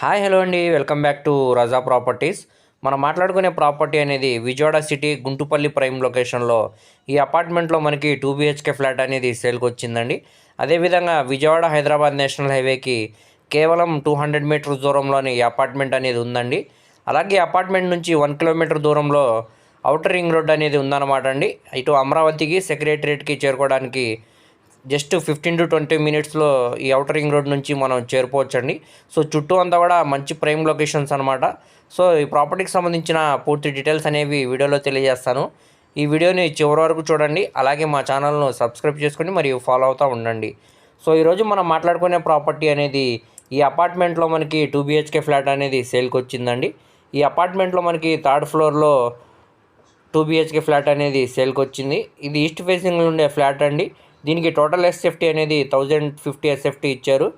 Hi hello అండి. Welcome back to Raza properties. మనం మాట్లాడుకునే ప్రాపర్టీ అనేది విజయవాడ సిటీ గుంటుపల్లి ప్రైమ్ లొకేషన్లో ఈ అపార్ట్మెంట్లో మనకి టూ బిహెచ్కే ఫ్లాట్ అనేది సేల్కి వచ్చిందండి. అదేవిధంగా విజయవాడ హైదరాబాద్ నేషనల్ హైవేకి కేవలం టూ హండ్రెడ్ మీటర్స్ దూరంలోని ఈ అపార్ట్మెంట్ అనేది ఉందండి. అలాగే అపార్ట్మెంట్ నుంచి వన్ కిలోమీటర్ దూరంలో అవుటర్ రింగ్ రోడ్ అనేది ఉందన్నమాట అండి. ఇటు అమరావతికి సెక్రటరియట్కి చేరుకోవడానికి జస్ట్ ఫిఫ్టీన్ టు ట్వంటీ మినిట్స్లో ఈ అవుటర్ రింగ్ రోడ్ నుంచి మనం చేరుకోవచ్చండి. సో చుట్టూ అంతా కూడా మంచి ప్రైమ్ లొకేషన్స్ అనమాట సో ఈ ప్రాపర్టీకి సంబంధించిన పూర్తి డీటెయిల్స్ అనేవి వీడియోలో తెలియజేస్తాను. ఈ వీడియోని చివరి వరకు చూడండి. అలాగే మా ఛానల్ను సబ్స్క్రైబ్ చేసుకొని మరియు ఫాలో అవుతూ ఉండండి. సో ఈరోజు మనం మాట్లాడుకునే ప్రాపర్టీ అనేది ఈ అపార్ట్మెంట్లో మనకి టూ బిహెచ్కే ఫ్లాట్ అనేది సేల్కి వచ్చిందండి. ఈ అపార్ట్మెంట్లో మనకి థర్డ్ ఫ్లోర్లో టూ బిహెచ్కే ఫ్లాట్ అనేది సేల్కి వచ్చింది. ఇది ఈస్ట్ ఫేసింగ్లో ఉండే ఫ్లాట్ అండి. దీనికి టోటల్ ఎస్ఎఫ్టీ అనేది థౌజండ్ ఫిఫ్టీ ఎస్ఎఫ్టీ ఇచ్చారు.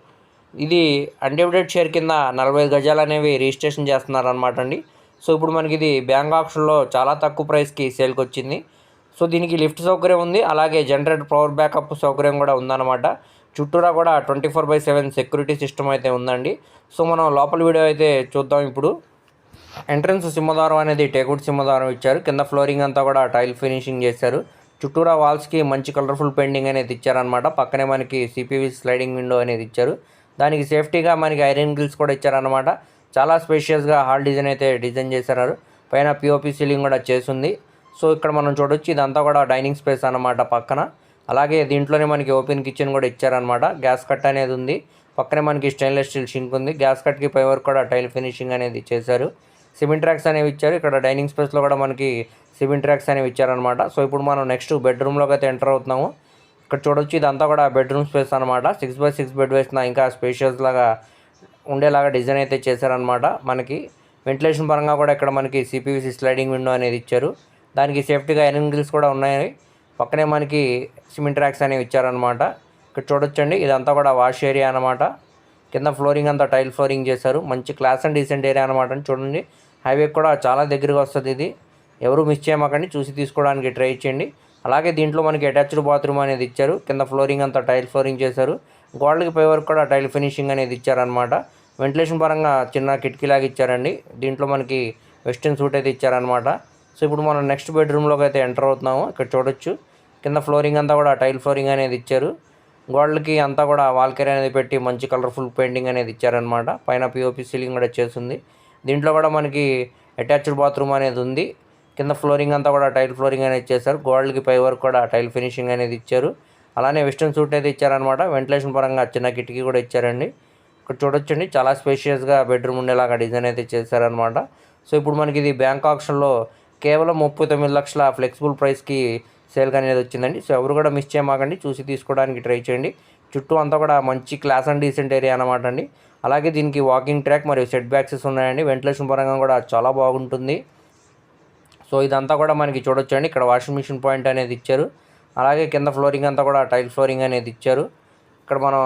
ఇది అన్డివిడెడ్ షేర్ కింద నలభై ఐదు గజాలు అనేవి రిజిస్ట్రేషన్ చేస్తున్నారు అనమాట అండి. సో ఇప్పుడు మనకి ఇది బ్యాంక్ ఆప్షన్లో చాలా తక్కువ ప్రైస్కి సేల్కి వచ్చింది. సో దీనికి లిఫ్ట్ సౌకర్యం ఉంది. అలాగే జనరేటర్ పవర్ బ్యాకప్ సౌకర్యం కూడా ఉందన్నమాట. చుట్టూరా కూడా twenty four by seven security system అయితే ఉందండి. సో మనం లోపల వీడియో అయితే చూద్దాం ఇప్పుడు. ఎంట్రన్స్ సింహద్వారం అనేది టేకుడ్ సింహద్వారం ఇచ్చారు. కింద ఫ్లోరింగ్ అంతా కూడా టైల్ ఫినిషింగ్ చేశారు. చుట్టూరా వాల్స్కి మంచి కలర్ఫుల్ పెయింటింగ్ అనేది ఇచ్చారనమాట పక్కనే మనకి సిపివి స్లైడింగ్ విండో అనేది ఇచ్చారు. దానికి సేఫ్టీగా మనకి ఐరన్ గ్రిల్స్ కూడా ఇచ్చారనమాట చాలా స్పేషియస్గా హాల్ డిజైన్ అయితే డిజైన్ చేశారు. పైన పిఓపి సీలింగ్ కూడా చేసింది. సో ఇక్కడ మనం చూడొచ్చు ఇదంతా కూడా డైనింగ్ స్పేస్ అనమాట పక్కన. అలాగే దీంట్లోనే మనకి ఓపెన్ కిచెన్ కూడా ఇచ్చారనమాట గ్యాస్ కట్ అనేది ఉంది. పక్కనే మనకి స్టెయిన్లెస్ స్టీల్ షింక్ ఉంది. గ్యాస్ కట్కి పై వరకు కూడా టైల్ ఫినిషింగ్ అనేది చేశారు. సిమెంట్ ట్రాక్స్ అనేవి ఇచ్చారు. ఇక్కడ డైనింగ్ స్పేస్లో కూడా మనకి సిమెంట్ ట్రాక్స్ అనేవి ఇచ్చారనమాట సో ఇప్పుడు మనం నెక్స్ట్ బెడ్రూమ్లోకి అయితే ఎంటర్ అవుతున్నాము. ఇక్కడ చూడొచ్చు ఇదంతా కూడా బెడ్రూమ్ స్పేస్ అనమాట సిక్స్ బై సిక్స్ బెడ్ వేసిన ఇంకా స్పేషియస్ లాగా ఉండేలాగా డిజైన్ అయితే చేశారనమాట మనకి. వెంటిలేషన్ పరంగా కూడా ఇక్కడ మనకి సిపివిసి స్లైడింగ్ విండో అనేది ఇచ్చారు. దానికి సేఫ్టీగా ఐరన్ గ్రిల్స్ కూడా ఉన్నాయి. పక్కనే మనకి సిమెంట్ ట్రాక్స్ అనేవి ఇచ్చారనమాట ఇక్కడ చూడొచ్చండి. ఇదంతా కూడా వాష్ ఏరియా అనమాట కింద ఫ్లోరింగ్ అంతా టైల్ ఫ్లోరింగ్ చేశారు. మంచి క్లాస్ అండ్ డీసెంట్ ఏరియా అనమాట చూడండి. హైవే కూడా చాలా దగ్గరగా వస్తుంది ఇది. ఎవరు మిస్ చేయమాకండి చూసి తీసుకోవడానికి ట్రై చేయండి. అలాగే దీంట్లో మనకి అటాచ్డ్ బాత్రూమ్ అనేది ఇచ్చారు. కింద ఫ్లోరింగ్ అంతా టైల్ ఫ్లోరింగ్ చేశారు. గోడలకి పై వరకు కూడా టైల్ ఫినిషింగ్ అనేది ఇచ్చారనమాట వెంటిలేషన్ పరంగా చిన్న కిటికీలాగా ఇచ్చారండి. దీంట్లో మనకి వెస్టర్న్ సూట్ అయితే ఇచ్చారనమాట సో ఇప్పుడు మనం నెక్స్ట్ బెడ్రూమ్లోకి అయితే ఎంటర్ అవుతున్నాము. ఇక్కడ చూడొచ్చు. కింద ఫ్లోరింగ్ అంతా కూడా టైల్ ఫ్లోరింగ్ అనేది ఇచ్చారు. గోడలకి అంతా కూడా వాల్కెరీ అనేది పెట్టి మంచి కలర్ఫుల్ పెయింటింగ్ అనేది ఇచ్చారనమాట పైన పిఓపి సీలింగ్ కూడా చేస్తుంది దీంట్లో కూడా మనకి అటాచ్డ్ బాత్రూమ్ అనేది ఉంది. కింద ఫ్లోరింగ్ అంతా కూడా టైల్ ఫ్లోరింగ్ అనేది ఇచ్చేసారు గోడలకి పై వరకు కూడా టైల్ ఫినిషింగ్ అనేది ఇచ్చారు. అలానే వెస్టర్న్ సూట్ అయితే ఇచ్చారనమాట వెంటిలేషన్ పరంగా చిన్న కిటికీ కూడా ఇచ్చారండి. ఇక్కడ చూడొచ్చండి. చాలా స్పేషియస్గా బెడ్రూమ్ ఉండేలాగా డిజైన్ అయితే చేశారనమాట సో ఇప్పుడు మనకి ఇది బ్యాంక్ ఆప్షన్లో కేవలం ముప్పై తొమ్మిది లక్షల ఫ్లెక్సిబుల్ ప్రైస్కి సేల్ అనేది వచ్చిందండి. సో ఎవరు కూడా మిస్ చేయమాకండి. చూసి తీసుకోవడానికి ట్రై చేయండి. చుట్టూ అంతా కూడా మంచి క్లాస్ అండ్ డీసెంట్ ఏరియా అనమాట అండి. అలాగే దీనికి వాకింగ్ ట్రాక్ మరియు సెట్ బ్యాక్సెస్ ఉన్నాయండి. వెంటిలేషన్ పరంగా కూడా చాలా బాగుంటుంది. సో ఇదంతా కూడా మనకి చూడొచ్చండి. ఇక్కడ వాషింగ్ మిషన్ పాయింట్ అనేది ఇచ్చారు. అలాగే కింద ఫ్లోరింగ్ అంతా కూడా టైల్ ఫ్లోరింగ్ అనేది ఇచ్చారు. ఇక్కడ మనం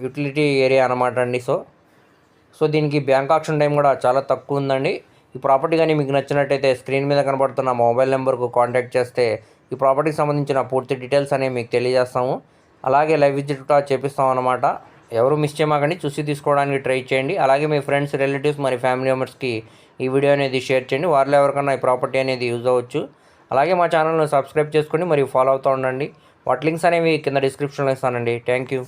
యూటిలిటీ ఏరియా అనమాట అండి. సో సో దీనికి బ్యాంక్ ఆప్షన్ టైం కూడా చాలా తక్కువ ఉందండి. ఈ ప్రాపర్టీ కానీ మీకు నచ్చినట్టయితే స్క్రీన్ మీద కనబడుతున్న మొబైల్ నెంబర్కు కాంటాక్ట్ చేస్తే ఈ ప్రాపర్టీకి సంబంధించిన పూర్తి డీటెయిల్స్ అనేవి మీకు తెలియజేస్తాము. అలాగే లైవ్ విజిట్ కూడా చేపిస్తాం అనమాట ఎవరు మిస్ చేయమాకండి చూసి తీసుకోవడానికి ట్రై చేయండి. అలాగే మీ ఫ్రెండ్స్ రిలేటివ్స్ మరి ఫ్యామిలీ మెంబర్స్కి ఈ వీడియో అనేది షేర్ చేయండి. వారిలో ఎవరికన్నా ఈ ప్రాపర్టీ అనేది యూజ్ అవ్వచ్చు. అలాగే మా ఛానల్ను సబ్స్క్రైబ్ చేసుకోండి మరియు ఫాలో అవుతూ ఉండండి. వాటి లింక్స్ అనేవి కింద డిస్క్రిప్షన్లో ఇస్తానండి. Thank you